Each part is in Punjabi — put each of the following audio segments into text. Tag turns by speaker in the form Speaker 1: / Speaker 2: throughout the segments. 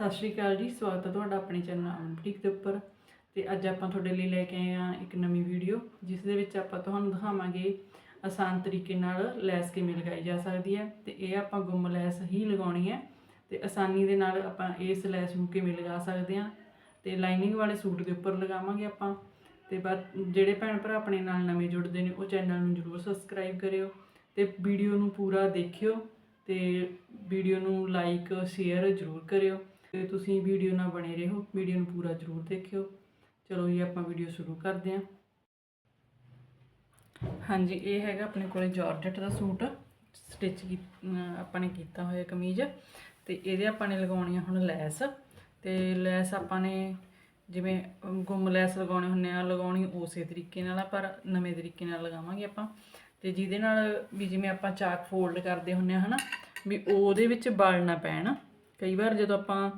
Speaker 1: ਸਤਿ ਸ਼੍ਰੀ ਅਕਾਲ ਜੀ, ਸਵਾਗਤ ਹੈ ਤੁਹਾਡਾ ਆਪਣੇ ਚੈਨਲ ਅਮਨਪ੍ਰੀਤ ਦੇ ਉੱਪਰ। ਤੇ ਅੱਜ ਆਪਾਂ ਤੁਹਾਡੇ ਲਈ ਲੈ ਕੇ ਆਏ ਹਾਂ ਇੱਕ ਨਵੀਂ ਵੀਡੀਓ, ਜਿਸ ਦੇ ਵਿੱਚ ਆਪਾਂ ਤੁਹਾਨੂੰ ਦਿਖਾਵਾਂਗੇ ਆਸਾਨ ਤਰੀਕੇ ਨਾਲ ਲੈਸ ਕਿਵੇਂ ਲਗਾਈ ਜਾ ਸਕਦੀ ਹੈ। ਤੇ ਇਹ ਆਪਾਂ ਗੁੰਮ ਲੈਸ ਹੀ ਲਗਾਉਣੀ ਹੈ। ਤੇ ਆਸਾਨੀ ਦੇ ਨਾਲ ਆਪਾਂ ਇਸ ਲੈਸ ਨੂੰ ਕਿਵੇਂ ਲਗਾ ਸਕਦੇ ਹਾਂ। ਤੇ ਲਾਈਨਿੰਗ ਵਾਲੇ ਸੂਟ ਦੇ ਉੱਪਰ ਲਗਾਵਾਂਗੇ ਆਪਾਂ। ਤੇ ਬਾਅਦ ਜਿਹੜੇ ਭੈਣ ਭਰਾ ਆਪਣੇ ਨਾਲ ਨਵੇਂ ਜੁੜਦੇ ਨੇ, ਉਹ ਚੈਨਲ ਨੂੰ ਜਰੂਰ ਸਬਸਕ੍ਰਾਈਬ ਕਰਿਓ। ਤੇ ਵੀਡੀਓ ਨੂੰ ਪੂਰਾ ਦੇਖਿਓ ਤੇ ਵੀਡੀਓ ਨੂੰ ਲਾਈਕ, ਸ਼ੇਅਰ ਜਰੂਰ ਕਰਿਓ। ਤੇ ਤੁਸੀਂ ਵੀਡੀਓ ਨਾਲ ਬਣੇ ਰਹੋ। ਵੀਡੀਓ ਨੂੰ ਪੂਰਾ ਜਰੂਰ ਦੇਖਿਓ। ਚਲੋ ਜੀ, ਆਪਾਂ ਵੀਡੀਓ ਸ਼ੁਰੂ ਕਰਦੇ ਹਾਂ। ਹਾਂਜੀ, ਇਹ ਹੈਗਾ ਆਪਣੇ ਕੋਲੇ ਜਾਰਜਟ ਦਾ ਸੂਟ। ਸਟਿਚ ਆਪਾਂ ਨੇ ਕੀਤਾ ਹੋਇਆ ਕਮੀਜ਼ ਤੇ ਇਹਦੇ ਆਪਾਂ ਨੇ ਲਗਾਉਣੀ ਆ ਹੁਣ ਲੈਸ। ਤੇ ਲੈਸ ਆਪਾਂ ਨੇ ਜਿਵੇਂ ਗੁੰਮ ਲੈਸ ਲਗਾਉਣੇ ਹੁੰਨੇ ਆ, ਲਗਾਉਣੀ ਉਸੇ ਤਰੀਕੇ ਨਾਲ ਆ, ਪਰ ਨਵੇਂ ਤਰੀਕੇ ਨਾਲ ਲਗਾਵਾਂਗੇ ਆਪਾਂ। ਤੇ ਜਿਹਦੇ ਨਾਲ ਵੀ ਜਿਵੇਂ ਆਪਾਂ ਚਾਕ ਫੋਲਡ ਕਰਦੇ ਹੁੰਨੇ ਆ, ਹਨਾ? ਵੀ ਉਹਦੇ ਵਿੱਚ ਬਲ ਨਾ ਪੈਣ। ਕਈ ਵਾਰ ਜਦੋਂ ਆਪਾਂ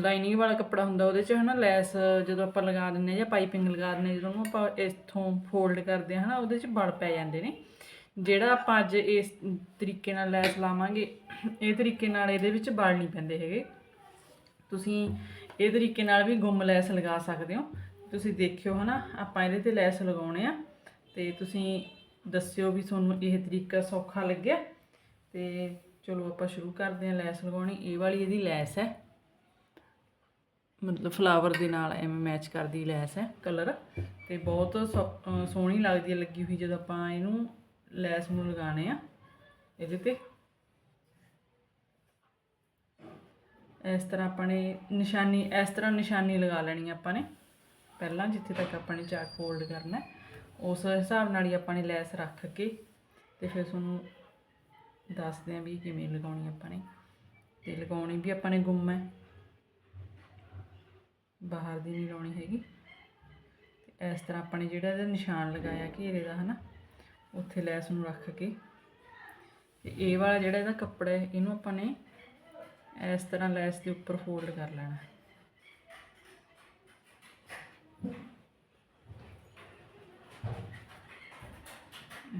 Speaker 1: ਲਾਈਨਿੰਗ ਵਾਲਾ ਕੱਪੜਾ ਹੁੰਦਾ, ਉਹਦੇ 'ਚ ਹਨਾ ਲੈਸ ਜਦੋਂ ਆਪਾਂ ਲਗਾ ਦਿੰਨੇ ਆ ਜਾਂ ਪਾਈਪਿੰਗ ਲਗਾ ਦਿੰਨੇ ਆ ਜਦੋਂ ਉਹਨੂੰ ਆਪਾਂ ਇੱਥੋਂ ਫੋਲਡ ਕਰਦੇ ਆ ਹਨਾ, ਉਹਦੇ 'ਚ ਬਲ ਪੈ ਜਾਂਦੇ ਨੇ। ਜਿਹੜਾ ਆਪਾਂ ਅੱਜ ਇਸ ਤਰੀਕੇ ਨਾਲ ਲੈਸ ਲਾਵਾਂਗੇ, ਇਹ ਤਰੀਕੇ ਨਾਲ ਇਹਦੇ ਵਿੱਚ ਬਲ ਨਹੀਂ ਪੈਂਦੇ ਹੈਗੇ। ਤੁਸੀਂ ਇਹ ਤਰੀਕੇ ਨਾਲ ਵੀ ਗੁੰਮ ਲੈਸ ਲਗਾ ਸਕਦੇ ਹੋ। ਤੁਸੀਂ ਦੇਖਿਓ ਹਨਾ, ਆਪਾਂ ਇਹਦੇ ਤੇ ਲੈਸ ਲਗਾਉਣੇ ਆ, ਤੇ ਤੁਸੀਂ ਦੱਸਿਓ ਵੀ ਤੁਹਾਨੂੰ ਇਹ ਤਰੀਕਾ ਸੌਖਾ ਲੱਗਿਆ, ਤੇ ਚਲੋ ਆਪਾਂ ਸ਼ੁਰੂ ਕਰਦੇ ਹਾਂ ਲੈਸ ਲਗਾਉਣੀ, ਇਹ ਵਾਲੀ ਇਹਦੀ ਲੈਸ ਹੈ। ਮਤਲਬ ਫਲਾਵਰ ਦੇ ਨਾਲ ਐਵੇਂ ਮੈਚ ਕਰਦੀ ਲੈਸ ਹੈ ਕਲਰ ਤੇ ਬਹੁਤ ਸੌ- ਸੋਹਣੀ ਲੱਗਦੀ ਹੈ ਲੱਗੀ ਹੋਈ, ਜਦੋਂ ਆਪਾਂ ਇਹਨੂੰ ਲੈਸ ਨੂੰ ਲਗਾਣੇ ਆ ਇਹਦੇ ਤੇ। ਇਸ ਤਰ੍ਹਾਂ ਆਪਾਂ ਨੇ ਨਿਸ਼ਾਨੀ, ਇਸ ਤਰ੍ਹਾਂ ਨਿਸ਼ਾਨੀ ਲਗਾ ਲੈਣੀ ਆਪਾਂ ਨੇ। ਪਹਿਲਾਂ ਜਿੱਥੇ ਤੱਕ ਆਪਾਂ ਨੇ ਚਾਕ ਫੋਲਡ ਕਰਨਾ ਉਸ ਹਿਸਾਬ ਨਾਲ ਹੀ ਆਪਾਂ ਨੇ ਲੈਸ ਰੱਖ ਕੇ ਤੇ ਫਿਰ ਤੁਹਾਨੂੰ ਦੱਸਦੇ ਆਂ ਵੀ ਕਿਵੇਂ ਲਗਾਉਣੀ ਆਪਾਂ ਨੇ। ਤੇ ਲਗਾਉਣੀ ਵੀ ਆਪਾਂ ਨੇ ਗੁੰਮ ਹੈ। ਬਾਹਰ ਦੀ ਨਹੀਂ ਲਾਉਣੀ ਹੈਗੀ। ਤੇ ਇਸ ਤਰ੍ਹਾਂ ਆਪਾਂ ਨੇ ਜਿਹੜਾ ਇਹਦਾ ਨਿਸ਼ਾਨ ਲਗਾਇਆ ਘੇਰੇ ਦਾ ਹਨਾ, ਉੱਥੇ ਲੈਸ ਨੂੰ ਰੱਖ ਕੇ। ਤੇ ਇਹ ਵਾਲਾ ਜਿਹੜਾ ਇਹਦਾ ਕੱਪੜਾ ਹੈ, ਇਹਨੂੰ ਆਪਾਂ ਨੇ ਇਸ ਤਰ੍ਹਾਂ ਲੈਸ ਦੇ ਉੱਪਰ ਫੋਲਡ ਕਰ ਲੈਣਾ ਹੈ।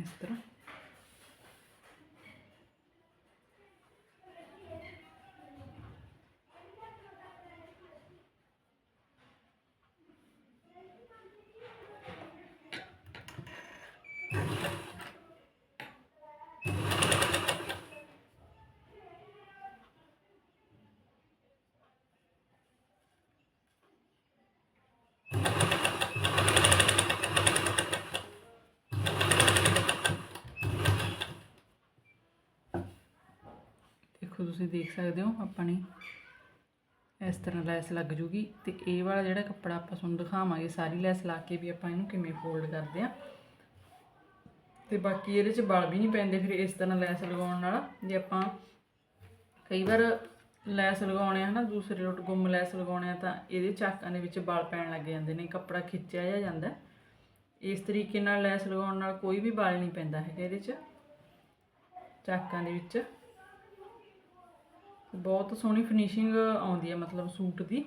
Speaker 1: ਇਸ ਤਰ੍ਹਾਂ ਦੇਖੋ ਤੁਸੀਂ ਦੇਖ ਸਕਦੇ ਹੋ, ਆਪਾਂ ਨੇ ਇਸ ਤਰ੍ਹਾਂ ਲੈਸ ਲੱਗ ਜੂਗੀ ਤੇ ਇਹ ਵਾਲਾ ਜਿਹੜਾ ਕੱਪੜਾ ਆਪਾਂ ਤੁਹਾਨੂੰ ਦਿਖਾਵਾਂਗੇ, ਸਾਰੀ ਲੈਸ ਲਾ ਕੇ ਵੀ ਆਪਾਂ ਇਹਨੂੰ ਕਿਵੇਂ ਫੋਲਡ ਕਰਦੇ ਆ ਤੇ ਬਾਕੀ ਇਹਦੇ 'ਚ ਬਲ ਵੀ ਨਹੀਂ ਪੈਂਦੇ, ਫਿਰ ਇਸ ਤਰ੍ਹਾਂ ਲੈਸ ਲਗਾਉਣ ਨਾਲ ਜੇ ਆਪਾਂ ਕਈ ਵਾਰ ਲੈਸ ਲਗਾਉਣੇ ਆ ਹਨਾ, ਦੂਸਰੇ ਲੋਟ ਗੁੰਮ ਲੈਸ ਲਗਾਉਣੇ ਆ ਤਾਂ ਇਹਦੇ ਚਾਕਾਂ ਦੇ ਵਿੱਚ ਬਲ ਪੈਣ ਲੱਗ ਜਾਂਦੇ ਨੇ, ਕੱਪੜਾ ਖਿੱਚਿਆ ਜਾ ਜਾਂਦਾ। ਇਸ ਤਰੀਕੇ ਨਾਲ ਲੈਸ ਲਗਾਉਣ ਨਾਲ ਕੋਈ ਵੀ ਬਲ ਨਹੀਂ ਪੈਂਦਾ ਹੈਗਾ ਇਹਦੇ 'ਚ ਚਾਕਾਂ ਦੇ ਵਿੱਚ। ਬਹੁਤ ਸੋਹਣੀ ਫਿਨਿਸ਼ਿੰਗ ਆਉਂਦੀ ਹੈ ਮਤਲਬ ਸੂਟ ਦੀ,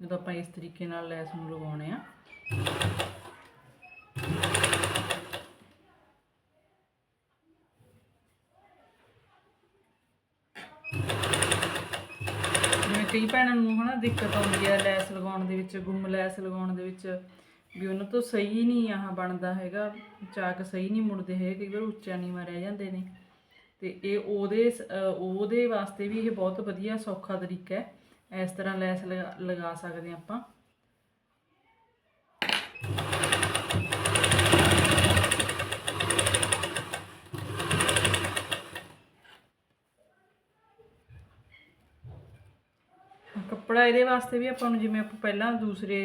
Speaker 1: ਜਦੋਂ ਆਪਾਂ ਇਸ ਤਰੀਕੇ ਨਾਲ ਲੈਸ ਨੂੰ ਲਗਾਉਣੇ ਆ ਜਿਵੇਂ ਕਈ ਭੈਣਾਂ ਨੂੰ ਹਨਾ ਦਿੱਕਤ ਆਉਂਦੀ ਹੈ ਲੈਸ ਲਗਾਉਣ ਦੇ ਵਿੱਚ, ਗੁੰਮ ਲੈਸ ਲਗਾਉਣ ਦੇ ਵਿੱਚ, ਵੀ ਉਹਨਾਂ ਤੋਂ ਸਹੀ ਨਹੀਂ ਆਹ ਬਣਦਾ ਹੈਗਾ, ਚਾਕ ਸਹੀ ਨਹੀਂ ਮੁੜਦੇ ਹੈਗੇ, ਕਈ ਵਾਰ ਉੱਚਾ ਨਹੀਂ ਮਾਰਿਆ ਜਾਂਦੇ ਨੇ। ਤੇ ਇਹ ਉਹਦੇ ਸ- ਉਹਦੇ ਵਾਸਤੇ ਵੀ ਇਹ ਬਹੁਤ ਵਧੀਆ ਸੌਖਾ ਤਰੀਕਾ ਹੈ। ਇਸ ਤਰ੍ਹਾਂ ਲੈਸ ਲਗਾ- ਲਗਾ ਸਕਦੇ ਹਾਂ ਆਪਾਂ। ਕੱਪੜਾ ਇਹਦੇ ਵਾਸਤੇ ਵੀ ਆਪਾਂ ਨੂੰ ਜਿਵੇਂ ਆਪਾਂ ਪਹਿਲਾਂ ਦੂਸਰੇ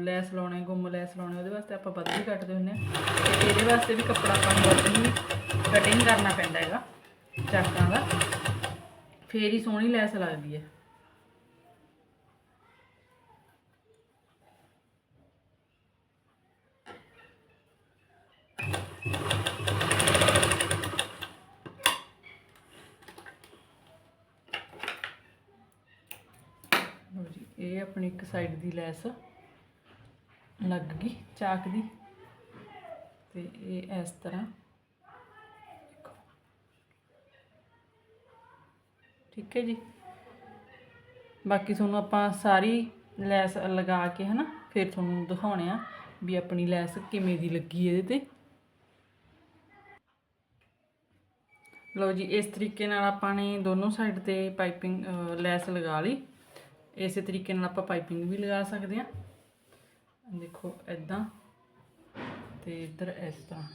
Speaker 1: ਲੈਸ ਲਾਉਣੇ ਗੁੰਮ ਲੈਸ ਲਾਉਣੇ ਉਹਦੇ ਵਾਸਤੇ ਆਪਾਂ ਵੱਧ ਵੀ ਕੱਟਦੇ ਹੁੰਦੇ ਹਾਂ। ਤੇ ਇਹਦੇ ਵਾਸਤੇ ਵੀ ਕੱਪੜਾ ਆਪਾਂ ਨੂੰ ਵੱਧ ਹੀ ਕਟਿੰਗ ਕਰਨਾ ਪੈਂਦਾ ਹੈਗਾ, ਚਾਕਾਂ ਦਾ। ਫੇਰ ਹੀ ਸੋਹਣੀ ਲੈਸ ਲੱਗਦੀ ਹੈ ਲਓ ਜੀ ਇਹ ਆਪਣੀ ਇੱਕ ਸਾਈਡ ਦੀ ਲੈਸ ਲੱਗ ਗਈ, ਚਾਕ ਦੀ। ਤੇ ਇਹ ਇਸ ਤਰ੍ਹਾਂ ਠੀਕ ਹੈ ਜੀ। ਬਾਕੀ ਤੁਹਾਨੂੰ ਆਪਾਂ ਸਾਰੀ ਲੈਸ ਲਗਾ ਕੇ ਹਨਾ, ਫਿਰ ਤੁਹਾਨੂੰ ਦਿਖਾਉਣੇ ਆ ਵੀ ਆਪਣੀ ਲੈਸ ਕਿਵੇਂ ਦੀ ਲੱਗੀ ਇਹਦੇ ਤੇ। ਲਓ ਜੀ, ਇਸ ਤਰੀਕੇ ਨਾਲ ਆਪਾਂ ਨੇ ਦੋਨੋਂ ਸਾਈਡ ਤੇ ਪਾਈਪਿੰਗ ਲੈਸ ਲਗਾ ਲਈ। ਇਸੇ ਤਰੀਕੇ ਨਾਲ ਆਪਾਂ ਪਾਈਪਿੰਗ ਵੀ ਲਗਾ ਸਕਦੇ ਆ ਦੇਖੋ ਐਦਾਂ ਤੇ ਇੱਧਰ ਇਸ ਤਰ੍ਹਾਂ।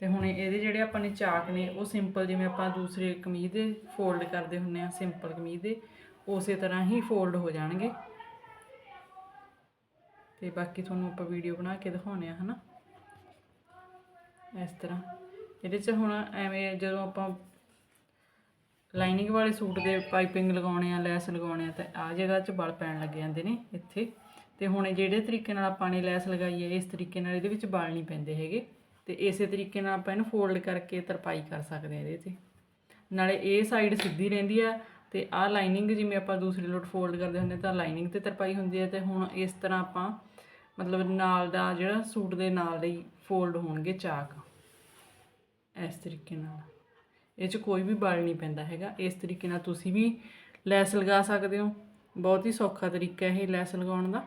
Speaker 1: ਤੇ ਹੁਣ ਇਹਦੇ ਜਿਹੜੇ ਆਪਾਂ ਨੇ ਚਾਕ ਨੇ, ਉਹ ਸਿੰਪਲ ਜਿਵੇਂ ਆਪਾਂ ਦੂਸਰੇ ਕਮੀਜ਼ ਦੇ ਫੋਲਡ ਕਰਦੇ ਹੁੰਨੇ ਆ ਸਿੰਪਲ ਕਮੀਜ਼ ਦੇ, ਉਸੇ ਤਰ੍ਹਾਂ ਹੀ ਫੋਲਡ ਹੋ ਜਾਣਗੇ। ਤੇ ਬਾਕੀ ਤੁਹਾਨੂੰ ਆਪਾਂ ਵੀਡੀਓ ਬਣਾ ਕੇ ਦਿਖਾਉਣੇ ਆ ਹਨਾ। ਇਸ ਤਰ੍ਹਾਂ। ਇਹਦੇ 'ਚ ਹੁਣ ਐਵੇਂ ਜਦੋਂ ਆਪਾਂ ਲਾਈਨਿੰਗ ਵਾਲੇ ਸੂਟ ਦੇ ਪਾਈਪਿੰਗ ਲਗਾਉਣੇ ਆ, ਲੈਸ ਲਗਾਉਣੇ ਆ, ਤਾਂ ਆ ਜਗ੍ਹਾ 'ਚ ਬਲ ਪੈਣ ਲੱਗ ਜਾਂਦੇ ਨੇ ਇੱਥੇ। ਤੇ ਹੁਣ ਜਿਹੜੇ ਤਰੀਕੇ ਨਾਲ ਆਪਾਂ ਨੇ ਲੈਸ ਲਗਾਈ ਹੈ, ਇਸ ਤਰੀਕੇ ਨਾਲ ਇਹਦੇ ਵਿੱਚ ਬਲ ਨਹੀਂ ਪੈਂਦੇ ਹੈਗੇ। ਤੇ ਇਸੇ ਤਰੀਕੇ ਨਾਲ ਆਪਾਂ ਇਹਨੂੰ ਫੋਲਡ ਕਰਕੇ ਤਰਪਾਈ ਕਰ ਸਕਦੇ ਆ ਇਹਦੇ ਤੇ ਨਾਲੇ ਇਹ ਸਾਈਡ ਸਿੱਧੀ ਰਹਿੰਦੀ ਆ, ਤੇ ਆਹ ਲਾਈਨਿੰਗ ਜਿਵੇਂ ਆਪਾਂ ਦੂਸਰੀ ਲੋਟ ਫੋਲਡ ਕਰਦੇ ਹੁੰਦੇ ਤਾਂ ਲਾਈਨਿੰਗ ਤੇ ਤਰਪਾਈ ਹੁੰਦੀ ਹੈ, ਤੇ ਹੁਣ ਇਸ ਤਰ੍ਹਾਂ ਆਪਾਂ ਮਤਲਬ ਨਾਲ ਦਾ ਜਿਹੜਾ ਸੂਟ ਦੇ ਨਾਲ ਦੇ ਹੀ ਫੋਲਡ ਹੋਣਗੇ ਚਾਕ। ਇਸ ਤਰੀਕੇ ਨਾਲ। ਇਹ 'ਚ ਕੋਈ ਵੀ ਬਲ ਨਹੀਂ ਪੈਂਦਾ ਹੈਗਾ। ਇਸ ਤਰੀਕੇ ਨਾਲ ਤੁਸੀਂ ਵੀ ਲੈਸ ਲਗਾ ਸਕਦੇ ਹੋ। ਬਹੁਤ ਹੀ ਸੌਖਾ ਤਰੀਕਾ ਇਹ ਲੈਸ ਲਗਾਉਣ ਦਾ।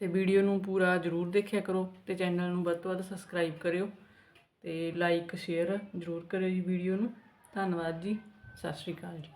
Speaker 1: ਤੇ ਵੀਡੀਓ ਨੂੰ ਪੂਰਾ ਜ਼ਰੂਰ ਦੇਖਿਆ ਕਰੋ ਤੇ ਚੈਨਲ ਨੂੰ ਵੱਧ ਤੋਂ ਵੱਧ ਸਬਸਕ੍ਰਾਈਬ ਕਰਿਓ ਤੇ ਲਾਈਕ, ਸ਼ੇਅਰ ਜ਼ਰੂਰ ਕਰਿਓ ਜੀ ਵੀਡੀਓ ਨੂੰ। ਧੰਨਵਾਦ ਜੀ। ਸਤਿ ਸ਼੍ਰੀ ਅਕਾਲ ਜੀ।